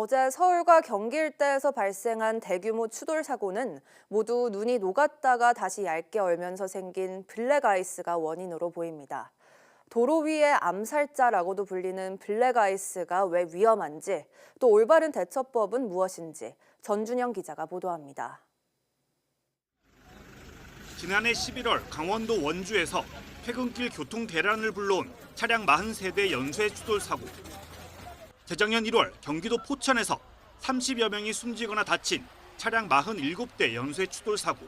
어제 서울과 경기 일대에서 발생한 대규모 추돌 사고는 모두 눈이 녹았다가 다시 얇게 얼면서 생긴 블랙아이스가 원인으로 보입니다. 도로 위의 암살자라고도 불리는 블랙아이스가 왜 위험한지 또 올바른 대처법은 무엇인지 전준영 기자가 보도합니다. 지난해 11월 강원도 원주에서 퇴근길 교통 대란을 불러온 차량 43대 연쇄 추돌 사고. 재작년 1월 경기도 포천에서 30여 명이 숨지거나 다친 차량 47대 연쇄 추돌 사고.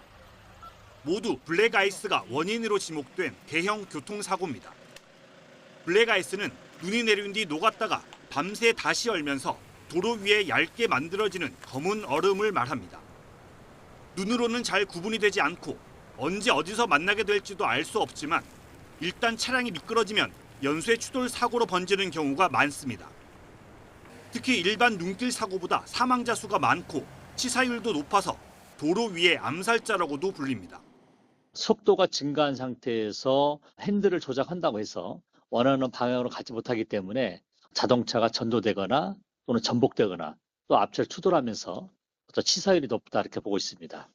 모두 블랙아이스가 원인으로 지목된 대형 교통사고입니다. 블랙아이스는 눈이 내린 뒤 녹았다가 밤새 다시 얼면서 도로 위에 얇게 만들어지는 검은 얼음을 말합니다. 눈으로는 잘 구분이 되지 않고 언제 어디서 만나게 될지도 알 수 없지만 일단 차량이 미끄러지면 연쇄 추돌 사고로 번지는 경우가 많습니다. 특히 일반 눈길 사고보다 사망자 수가 많고 치사율도 높아서 도로 위의 암살자라고도 불립니다. 속도가 증가한 상태에서 핸들을 조작한다고 해서 원하는 방향으로 가지 못하기 때문에 자동차가 전도되거나 또는 전복되거나 또 앞차를 추돌하면서 또 치사율이 높다 이렇게 보고 있습니다.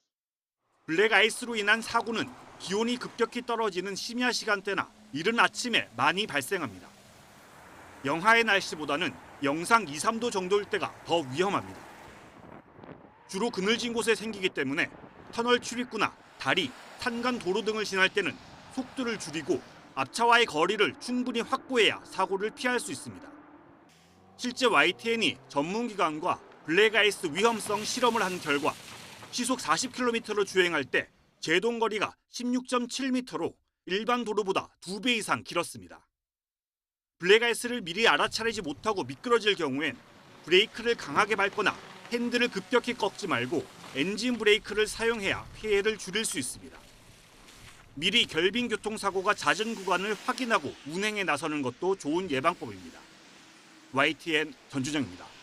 블랙 아이스로 인한 사고는 기온이 급격히 떨어지는 심야 시간대나 이른 아침에 많이 발생합니다. 영하의 날씨보다는 영상 2, 3도 정도일 때가 더 위험합니다. 주로 그늘진 곳에 생기기 때문에 터널 출입구나 다리, 산간 도로 등을 지날 때는 속도를 줄이고 앞차와의 거리를 충분히 확보해야 사고를 피할 수 있습니다. 실제 YTN이 전문기관과 블랙아이스 위험성 실험을 한 결과 시속 40km로 주행할 때 제동 거리가 16.7m로 일반 도로보다 2배 이상 길었습니다. 블랙아이스를 미리 알아차리지 못하고 미끄러질 경우엔 브레이크를 강하게 밟거나 핸들을 급격히 꺾지 말고 엔진 브레이크를 사용해야 피해를 줄일 수 있습니다. 미리 결빙 교통사고가 잦은 구간을 확인하고 운행에 나서는 것도 좋은 예방법입니다. YTN 전주정입니다.